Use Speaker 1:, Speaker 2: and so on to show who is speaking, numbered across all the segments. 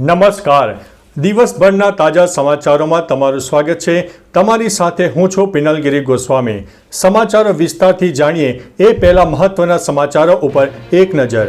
Speaker 1: નમસ્કાર. દિવસભરના તાજા સમાચારોમાં તમારું સ્વાગત છે. તમારી સાથે હું છું પિનલગીરી ગોસ્વામી. સમાચારો વિસ્તારથી જાણીએ એ પહેલા મહત્વના સમાચારો ઉપર એક નજર.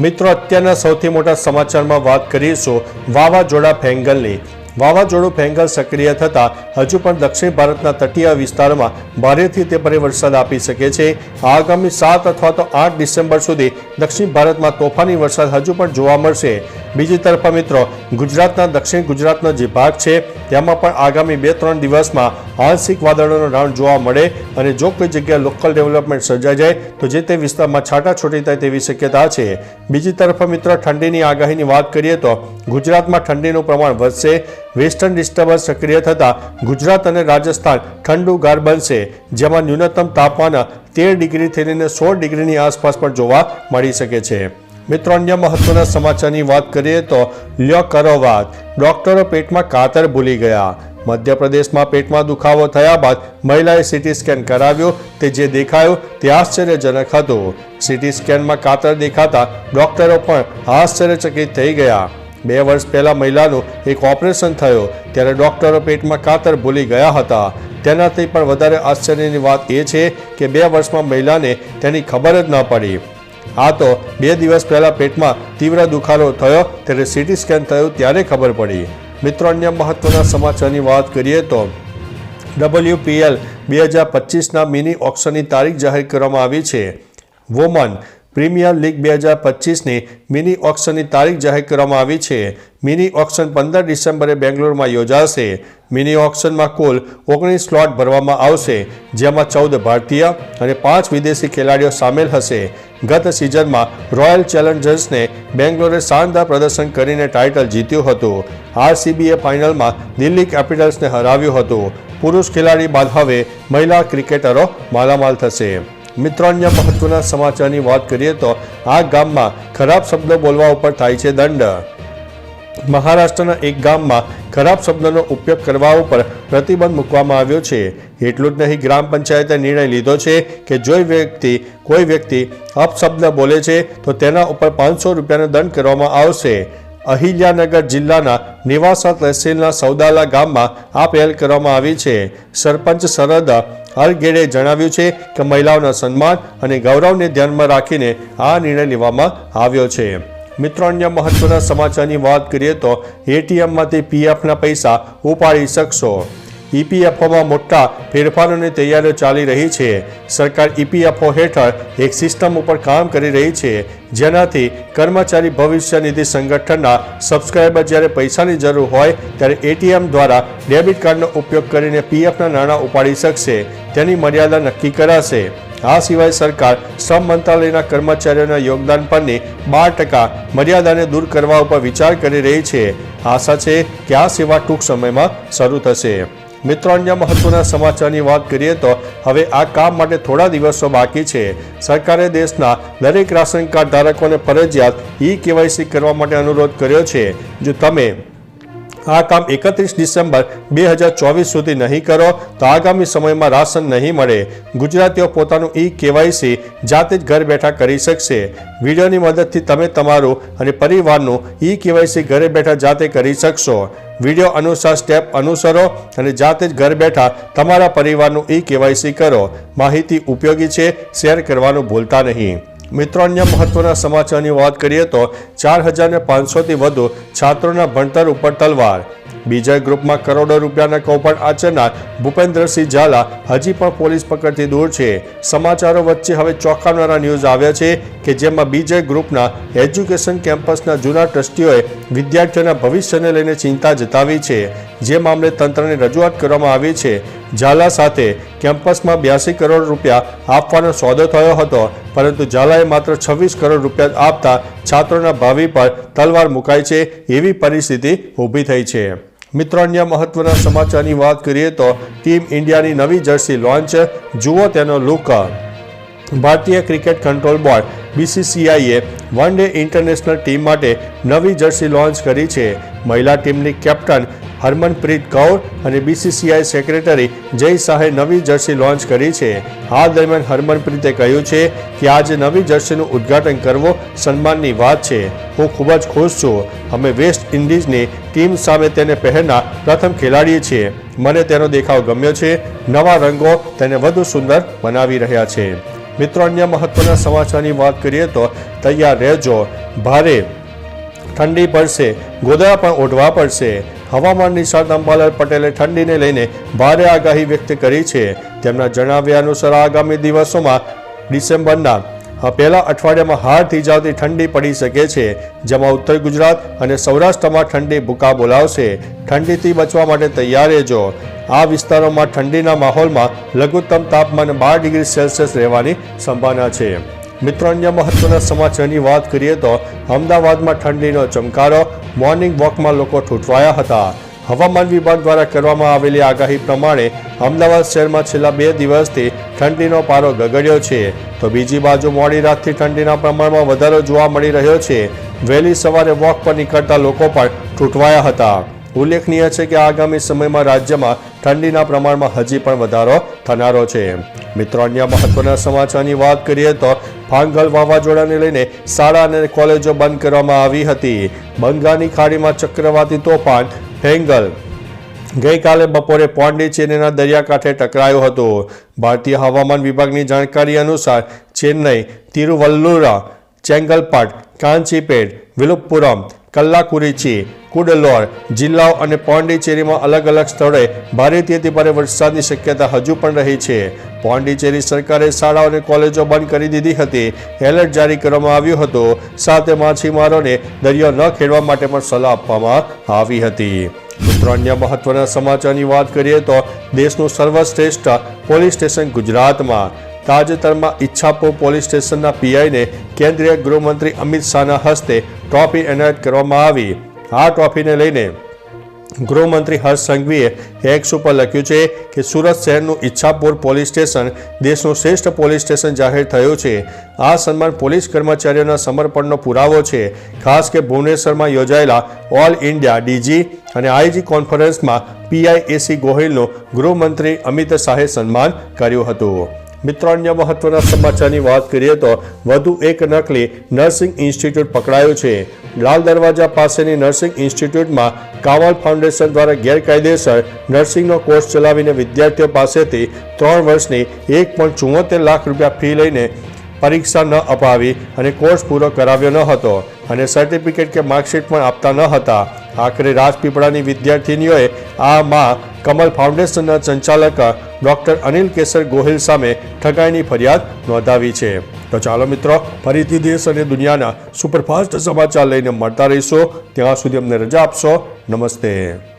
Speaker 1: મિત્રો, અત્યારના સૌથી મોટા સમાચારમાં વાત કરીશું વાવાઝોડા ફેંગલની. વાવાઝોડું ફેંગલ સક્રિય થતાં હજુ પણ દક્ષિણ ભારતના તટીય વિસ્તારોમાં ભારેથી તે ભારે વરસાદ આપી શકે છે. આગામી સાત અથવા તો આઠ ડિસેમ્બર સુધી દક્ષિણ ભારતમાં તોફાની વરસાદ હજુ પણ જોવા મળશે. બીજી તરફ મિત્રો, ગુજરાતના દક્ષિણ ગુજરાતનો જે ભાગ છે, તેમાં પણ આગામી બે ત્રણ દિવસમાં આંશિક વાદળોનો રાઉન્ડ જોવા મળે અને જો કોઈ જગ્યાએ લોકલ ડેવલપમેન્ટ સર્જાઈ જાય, તો જે તે વિસ્તારમાં છાંટાછૂટી થાય તેવી શક્યતા છે. બીજી તરફ મિત્રો, ઠંડીની આગાહીની વાત કરીએ તો ગુજરાતમાં ઠંડીનું પ્રમાણ વધશે, વેસ્ટર્ન ડિસ્ટર્બન્સ સક્રિય થતાં ગુજરાત અને રાજસ્થાન ઠંડુગાર બનશે, જેમાં ન્યૂનતમ તાપમાન તેર ડિગ્રીથી લઈને સોળ ડિગ્રીની આસપાસ પણ જોવા મળી શકે છે. મિત્રો, અન્ય મહત્વના સમાચારની વાત કરીએ તો લ્યો કરો વાત ડોક્ટરો પેટમાં કાતર ભૂલી ગયા. મધ્યપ્રદેશમાં પેટમાં દુખાવો થયા બાદ મહિલાએ સીટી સ્કેન કરાવ્યો. તે જે દેખાયું તે આશ્ચર્યજનક હતું. સીટી સ્કેનમાં કાતર દેખાતા ડોક્ટરો પણ આશ્ચર્યચકિત થઈ ગયા. બે વર્ષ પહેલાં મહિલાનું એક ઓપરેશન થયું. ત્યારે ડોક્ટરો પેટમાં કાતર ભૂલી ગયા હતા. તેનાથી પણ વધારે આશ્ચર્યની વાત એ છે કે બે વર્ષમાં મહિલાને તેની ખબર જ ન પડી. આ તો બે દિવસ પહેલા પેટમાં તીવ્ર દુખાવો થયો, ત્યારે સીટી સ્કેન થયું ત્યારે ખબર પડી. મિત્રો, અન્ય મહત્વના સમાચારની વાત કરીએ તો ડબલ્યુપીએલ બે હજાર પચીસના મિની ઓક્શનની તારીખ જાહેર કરવામાં આવી છે. વોમન પ્રીમિયર લીગ બે હજાર પચીસની મિની ઓક્શનની તારીખ જાહેર કરવામાં આવી છે. મિની ઓક્શન પંદર ડિસેમ્બરે બેંગ્લોરમાં યોજાશે. મિની ઓક્શનમાં કુલ ઓગણીસ સ્લોટ ભરવામાં આવશે, જેમાં ચૌદ ભારતીય અને પાંચ વિદેશી ખેલાડીઓ સામેલ હશે. ગત સિઝનમાં રોયલ ચેલેન્જર્સને બેંગ્લોરે શાનદાર પ્રદર્શન કરીને ટાઇટલ જીત્યું હતું. આરસીબીએ ફાઇનલમાં દિલ્હી કેપિટલ્સને હરાવ્યું હતું. પુરુષ ખેલાડી બાદ હવે મહિલા ક્રિકેટરો માલામાલ થશે. મિત્રો અન્ય મહત્વના સમાચારની વાત કરીએ તો આ ગામમાં ખરાબ શબ્દો બોલવા ઉપર થાય છે દંડ. મહારાષ્ટ્રના એક ગામમાં ખરાબ શબ્દનો ઉપયોગ કરવા ઉપર પ્રતિબંધ મૂકવામાં આવ્યો છે. એટલું જ નહીં, ગ્રામ પંચાયતે નિર્ણય લીધો છે કે જો વ્યક્તિ, કોઈ વ્યક્તિ અપશબ્દ બોલે છે, તો તેના ઉપર પાંચસો રૂપિયાનો દંડ કરવામાં આવશે. અહિલ્યાનગર જિલ્લાના નિવાસા તહેસીલના સૌદાલા ગામમાં આ પહેલ કરવામાં આવી છે. સરપંચ સરહદ હરગેડે જણાવ્યું છે કે મહિલાઓના સન્માન અને ગૌરવને ધ્યાનમાં રાખીને આ નિર્ણય લેવામાં આવ્યો છે. મિત્રો, અન્ય મહત્વના સમાચારની વાત કરીએ તો એટીએમમાંથી પીએફના પૈસા ઉપાડી શકશો. ઈપીએફઓમાં મોટા ફેરફારોની તૈયારીઓ ચાલી રહી છે. સરકાર ઈપીએફઓ હેઠળ એક સિસ્ટમ ઉપર કામ કરી રહી છે, જેનાથી કર્મચારી ભવિષ્ય નિધિ સંગઠનના સબસ્ક્રાઇબર જ્યારે પૈસાની જરૂર હોય, ત્યારે એટીએમ દ્વારા ડેબિટ કાર્ડનો ઉપયોગ કરીને પીએફના નાણાં ઉપાડી શકશે. તેની મર્યાદા નક્કી કરાશે. આ સિવાય સરકાર શ્રમ મંત્રાલયના કર્મચારીઓના યોગદાન પરની બાર ટકા મર્યાદાને દૂર કરવા ઉપર વિચાર કરી રહી છે. આશા છે કે આ સેવા ટૂંક સમયમાં શરૂ થશે. મિત્રો અન્ય મહત્વના સમાચારની વાત કરીએ તો હવે આ કામ માટે થોડા દિવસો બાકી છે. સરકારે દેશના દરેક રાશન કાર્ડ ધારકોને ફરજિયાત ઈ કેવાયસી કરવા માટે અનુરોધ કર્યો છે. જો તમે આ કામ એકત્રીસ ડિસેમ્બર બે હજાર ચોવીસ સુધી નહીં કરો તો આગામી સમયમાં રાશન નહીં મળે. ગુજરાતીઓ પોતાનું ઈ કેવાયસી જાતે જ ઘર બેઠા કરી શકશે. વિડીયોની મદદથી તમે તમારું અને પરિવારનું ઈ કેવાયસી ઘરે બેઠા જાતે કરી શકશો. વીડિયો અનુસાર સ્ટેપ અનુસરો અને જાતે જ ઘર બેઠા તમારા પરિવારનું ઈ કેવાયસી કરો. માહિતી ઉપયોગી છે, શેર કરવાનું ભૂલતા નહીં. મિત્રો અન્ય મહત્વના સમાચારની વાત કરીએ તો ચાર હજારને પાંચસોથી વધુ છાત્રોના ભણતર ઉપર તલવાર. બીજા ગ્રુપમાં કરોડો રૂપિયાના કૌભાંડ આચરનાર ભૂપેન્દ્રસિંહ ઝાલા હજી પણ પોલીસ પકડથી દૂર છે. સમાચારો વચ્ચે હવે ચોંકાવનારા ન્યૂઝ આવ્યા છે કે જેમાં બીજય ગ્રુપના એજ્યુકેશન કેમ્પસના જૂના ટ્રસ્ટીઓએ વિદ્યાર્થીઓના ભવિષ્યને લઈને ચિંતા જતાવી છે. જે મામલે તંત્રને રજૂઆત કરવામાં આવી છે. ઝાલા સાથે કેમ્પસમાં બ્યાસી કરોડ રૂપિયા આપવાનો સોદો થયો હતો, પરંતુ ઝાલાએ માત્ર છવ્વીસ કરોડ રૂપિયા આપતા છાત્રોના ભાવિ પર તલવાર મુકાય છે એવી પરિસ્થિતિ ઊભી થઈ છે. મિત્રો, અન્ય મહત્વના સમાચારની વાત કરીએ તો ટીમ ઇન્ડિયાની નવી જર્સી લોન્ચ, જુઓ તેનો લુક. ભારતીય ક્રિકેટ કંટ્રોલ બોર્ડ બીસીસીઆઈએ વન ડે ઇન્ટરનેશનલ ટીમ માટે નવી જર્સી લોન્ચ કરી છે. મહિલા ટીમની કેપ્ટન હરમનપ્રીત કૌર અને બીસીસીઆઈ સેક્રેટરી જય શાહે નવી જર્સી લોન્ચ કરી છે. આ દરમિયાન હરમનપ્રીતે કહ્યું છે કે આજે નવી જર્સીનું ઉદ્ઘાટન કરવો સન્માનની વાત છે. હું ખૂબ જ ખુશ છું. અમે વેસ્ટ ઇન્ડિઝની ટીમ સામે તેને પહેરના પ્રથમ ખેલાડીએ છીએ. મને તેનો દેખાવ ગમ્યો છે. નવા રંગો તેને વધુ સુંદર બનાવી રહ્યા છે. મિત્રો, અન્ય મહત્વના સમાચારની વાત કરીએ તો તૈયાર રહેજો. ભારે ઠંડી પડશે. ગોદડા પણ ઓઢવા પડશે. હવામાન નિષ્ણાત અંબાલાલ પટેલે ઠંડીને લઈને ભારે આગાહી વ્યક્ત કરી છે. તેમના જણાવ્યા અનુસાર આગામી દિવસોમાં ડિસેમ્બરના પહેલા અઠવાડિયામાં હાડ થીજાવતી ઠંડી પડી શકે છે, જેમાં ઉત્તર ગુજરાત અને સૌરાષ્ટ્રમાં ઠંડી ભૂકા બોલાવશે. ઠંડીથી બચવા માટે તૈયાર રહેજો. આ વિસ્તારોમાં ઠંડીના માહોલમાં લઘુત્તમ તાપમાન બાર ડિગ્રી સેલ્સિયસ રહેવાની સંભાવના છે. મિત્રો, અન્ય મહત્વના સમાચારની વાત કરીએ તો અમદાવાદમાં ઠંડીનો ચમકારો, મોર્નિંગ વોકમાં લોકો ઠૂંઠવાયા હતા. હવામાન વિભાગ દ્વારા કરવામાં આવેલી આગાહી પ્રમાણે અમદાવાદ શહેરમાં છેલ્લા બે દિવસથી ઠંડીનો પારો ગગડ્યો છે. તો બીજી બાજુ મોડી રાતથી ઠંડીના પ્રમાણમાં વધારો જોવા મળી રહ્યો છે. વહેલી સવારે વોક પર નીકળતા લોકો પણ ઠૂંઠવાયા હતા. ઉલ્લેખનીય છે કે આગામી સમયમાં રાજ્યમાં ઠંડીના પ્રમાણમાં હજી પણ વધારો થનારો છે. મિત્રો, અન્ય મહત્વના સમાચારની વાત કરીએ તો ફાંગલ વાવાઝોડાને લઈને શાળા અને કોલેજો બંધ કરવામાં આવી હતી. બંગાળની ખાડીમાં ચક્રવાતી તોફાન ફેંગલ ગઈકાલે બપોરે પોંડિચેરીના દરિયાકાંઠે ટકરાયો હતો. ભારતીય હવામાન વિભાગની જાણકારી અનુસાર ચેન્નઈ, તિરુવલ્લુરા ચેંગલપટ કાંચીપેટ, વિલુપ્પુરમ, કલ્લાકુરીચી, કુડલોર જિલ્લાઓ અને પોંડિચેરીમાં અલગ અલગ સ્થળોએ ભારેથી ભારે વરસાદની શક્યતા હજુ પણ રહી છે. પોંડિચેરી સરકારે શાળાઓ અને કોલેજો બંધ કરી દીધી હતી. એલર્ટ જારી કરવામાં આવ્યું હતું. સાથે માછીમારોને દરિયો ન ખેડવા માટે પણ સલાહ આપવામાં આવી હતી. મિત્રો, અન્ય મહત્વના સમાચારની વાત કરીએ તો દેશનું સર્વશ્રેષ્ઠ પોલીસ સ્ટેશન ગુજરાતમાં. તાજેતરમાં ઈચ્છાપુર પોલીસ સ્ટેશનના પીઆઈને કેન્દ્રીય ગૃહમંત્રી અમિત શાહના હસ્તે ટ્રોફી એનાયત કરવામાં આવી. આ ટ્રોફીને લઈને ગૃહમંત્રી હર્ષ સંઘવીએ એક્સ ઉપર લખ્યું છે કે સુરત શહેરનું ઈચ્છાપુર પોલીસ સ્ટેશન દેશનું શ્રેષ્ઠ પોલીસ સ્ટેશન જાહેર થયું છે. આ સન્માન પોલીસ કર્મચારીઓના સમર્પણનો પુરાવો છે. ખાસ કે ભુવનેશ્વરમાં યોજાયેલા ઓલ ઇન્ડિયા ડીજી અને આઈજી કોન્ફરન્સમાં પીઆઈએસી ગોહિલનું ગૃહમંત્રી અમિત શાહે સન્માન કર્યું હતું. મિત્રો અન્ય મહત્વના સમાચારની વાત કરીએ તો વધુ એક નકલી નર્સિંગ ઇન્સ્ટિટ્યૂટ પકડાયું છે. લાલ દરવાજા પાસેની નર્સિંગ ઇન્સ્ટિટ્યૂટમાં કાવલ ફાઉન્ડેશન દ્વારા ગેરકાયદેસર નર્સિંગનો કોર્સ ચલાવીને વિદ્યાર્થીઓ પાસેથી ત્રણ વર્ષની એક ચુમ્મોતેર લાખ રૂપિયા ફી લઈને પરીક્ષા ન અપાવી અને કોર્સ પૂરો કરાવ્યો ન હતો અને સર્ટિફિકેટ કે માર્કશીટ પણ આપતા ન હતા. આખરે રાજપીપળાની વિદ્યાર્થીનીઓએ આ માં કમલ ફાઉન્ડેશનના સંચાલક ડોક્ટર અનિલ કેસર ગોહિલ સામે ઠગાઈની ફરિયાદ નોંધાવી છે. તો ચાલો મિત્રો, ફરીથી દેશ અને દુનિયાના સુપરફાસ્ટ સમાચાર લઈને મળતા રહીશો. ત્યાં સુધી અમને રજા આપશો. નમસ્તે.